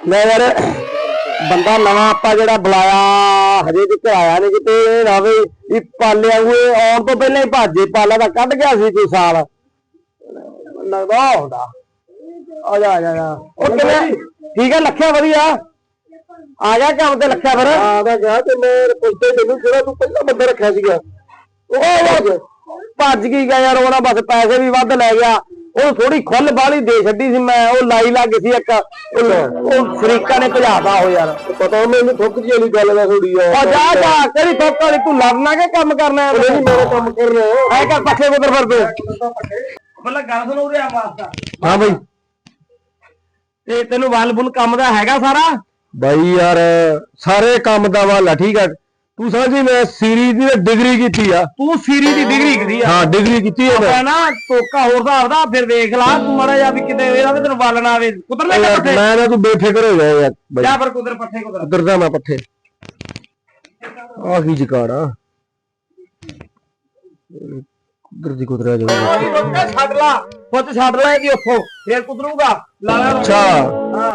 ਲੈ ਯਾਰ ਬੰਦਾ ਨਵਾਂ ਆਪਾਂ ਜਿਹੜਾ ਬੁਲਾਇਆ ਹਜੇ ਤੱਕ ਆਇਆ ਨਹੀਂ ਕਿਤੇ ਇਹ ਨਾ ਵੀ ਇਹ ਪਾਲੇ ਵਾਂਗੂ ਇਹ ਆਉਣ ਤੋਂ ਪਹਿਲਾਂ ਹੀ ਭਾਜੇ ਪਾਲਾ ਤਾਂ ਕੱਢ ਗਿਆ ਸੀ ਕੋਈ ਸਾਲ। ਲੱਗਦਾ ਹੁੰਦਾ ਆ ਜਾ ਆ ਜਾ, ਉਹ ਕਿਵੇਂ? ਠੀਕ ਹੈ ਲੱਖਿਆ ਵਧੀਆ? ਆ ਜਾ ਕੰਮ ਤੇ ਲੱਖਿਆ ਫਿਰ? ਆ ਤਾਂ ਗਿਆ ਤੇ ਮੈਂ ਪੁੱਛਦੇ ਤੈਨੂੰ ਜਿਹੜਾ ਤੂੰ ਪਹਿਲਾਂ ਬੰਦਾ ਰੱਖਿਆ ਸੀਗਾ। ਉਹ ਭੱਜ ਗਈ ਗਿਆ ਯਾਰ ਉਹਦਾ ਬਸ ਪੈਸੇ ਵੀ ਵੱਧ ਲੈ ਗਿਆ। ਉਹ ਥੋੜੀ ਖੁੱਲ ਬਾਲੀ ਦੇ ਛੱਡੀ ਸੀ ਮੈਂ ਉਹ ਲਾਈ ਲੱਗ ਸੀ ਇੱਕ। ਉਹ ਉਹ ਫਰੀਕਾ ਨੇ ਭਜਾਤਾ ਹੋ ਯਾਰ। ਪਤਾ ਮੈਨੂੰ ਥੁੱਕ ਜੀ ਵਾਲੀ ਗੱਲ ਦਾ ਥੋੜੀ ਆ। ਉਹ ਜਾ ਜਾ ਕਿਹੜੀ ਥੁੱਕ ਵਾਲੀ ਤੂੰ ਲੜਨਾ ਕਿ ਕੰਮ ਕਰਨਾ ਹੈ ਨਹੀਂ ਮੇਰਾ ਕੰਮ ਕਰਨਾ ਐ ਕਰ ਪੱਖੇ ਕੁਦਰ ਫਿਰ ਤੂੰ ਮਤਲਬ ਗੱਲ ਸੁਣੋ ਉਰੇ ਆ ਵਾਸਤਾ। ਹਾਂ ਬਈ। ਤੇ ਤੈਨੂੰ ਵੱਲ ਬੁੱਲ ਕੰਮ ਦਾ ਹੈਗਾ ਸਾਰਾ? ਬਾਈ ਯਾਰ ਸਾਰੇ ਕੰਮ ਦਾ ਵਾਲਾ ਠੀਕ ਆ। ਤੂੰ ਸਮਝੀ ਮੈਂ ਸੀਰੀ ਦੀ ਡਿਗਰੀ ਕੀਤੀ ਆ। ਤੂੰ ਸੀਰੀ ਦੀ ਡਿਗਰੀ ਕਰੀ ਆ। ਹਾਂ ਡਿਗਰੀ ਕੀਤੀ ਹੈ ਮੈਂ। ਨਾ ਟੋਕਾ ਹੋਰ ਦਾ ਫਿਰ ਵੇਖ ਲਾ ਤੂੰ ਮਾੜਾ ਜਿਹਾ ਵੀ ਕਿਤੇ ਇਹਦਾ ਵੀ ਤੈਨੂੰ ਨਾ ਆਵੇ। ਕੁਦਰ ਲੈ ਕੇ ਪੱਠੇ ਮੈਂ ਨਾ ਤੂੰ ਬੇਫਿਕਰ ਹੋ ਜਾ ਯਾਰ ਬਾਈ। ਜਾ ਫਿਰ ਕੁਦਰ ਪੱਠੇ ਕੁਦਰ ਉਧਰ ਦਾ ਮੈਂ ਪੱਠੇ। ਆ ਕੀ ਜਕਾੜਾ ਉਧਰ ਦੀ ਕੋਈ ਰੋਕਾ ਛੱਡ ਲਾ। ਪੁੱਤ ਛੱਡ ਲੈ ਜੀ ਉੱਥੋਂ ਫੇਰ ਕੁਦਰੂਗਾ ਲਾ ਲੈ। ਰੋਕਾ। ਅੱਛਾ। ਹਾਂ।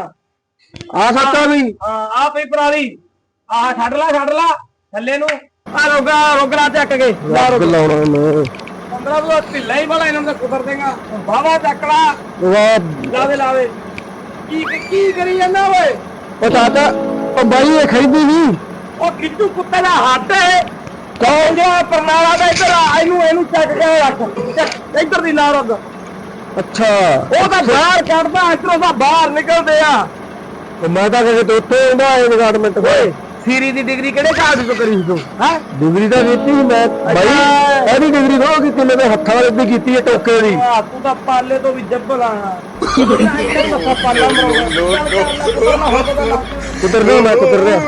ਆ ਸੱਚਾ ਵੀ। ਹਾਂ ਆ ਪਈ ਪਰਾਲੀ ਆਹ ਛੱਡ ਲਾ ਛੱਡ ਲਾ। ਥੱਲੇ ਨੂੰ। ਆ ਰੋਗਾ ਰੋਗਲਾ ਚੱਕ ਕੇ। ਲਾ ਲੱਗ ਲਾਉਣਾ ਮੈਂ 15 ਤੋਂ ਢਿੱਲਾ ਹੀ ਬੜਾ ਇਹਨਾਂ ਦਾ ਕੁਦਰ ਦੇਗਾ। ਬਾਵਾ ਚੱਕ ਲਾ। ਵਾਹ। ਲਾਵੇ ਲਾਵੇ। ਕੀ ਕੀ ਕਰੀ ਜਾਂਦਾ ਓਏ? ਉਹ ਚਾਚਾ ਉਹ ਬਾਈ ਇਹ ਖਰੀਦੀ ਨਹੀਂ ਉਹ ਕਿੱਟੂ ਕੁੱਤੇ ਦਾ ਹੱਥ ਹੈ। ਕੌਣ? ਜਿਹਾ ਪਰਨਾਲਾ ਦਾ ਇੱਧਰ ਆ ਇਹਨੂੰ ਇਹਨੂੰ ਚੱਕ ਕੇ ਰੱਖ। ਚੱਕ, ਇੱਧਰ ਦੀ ਲਾ ਰੱਖ। ਅੱਛਾ। ਉਹ ਤਾਂ ਬਾਹਰ ਕੱਢਦਾ ਇੱਧਰੋਂ ਤਾਂ ਬਾਹਰ ਨਿਕਲਦੇ ਆ। ਮੈਂ ਤਾਂ ਕਹੇ ਤੇ ਉੱਥੇ ਹੁੰਦਾ ਇਹ ਡਿਪਾਰਟਮੈਂਟ ਓਏ ਸੀਰੀ ਦੀ ਡਿਗਰੀ ਕਿਹੜੇ ਕਾਲਜ ਤੋਂ ਕਰੀ ਸੀ ਤੂੰ? ਹੈ? ਡਿਗਰੀ ਤਾਂ ਕੀਤੀ ਸੀ ਮੈਂ। ਬਾਈ ਇਹਦੀ ਡਿਗਰੀ ਕਹੋ ਕਿ ਕਿੰਨੇ ਦੇ ਹੱਥਾਂ ਵਾਲੇ ਦੀ ਕੀਤੀ ਹੈ ਟੋਕੇ ਦੀ। ਆ ਤੂੰ ਤਾਂ ਪਾਲੇ ਤੋਂ ਵੀ ਜੱਬਲ ਆਣਾ ਪਾਲਾ ਮਰੋਗਾ ਕੁਦਰ ਰਿਹਾ ਮੈਂ ਕੁਦਰ ਰਿਹਾ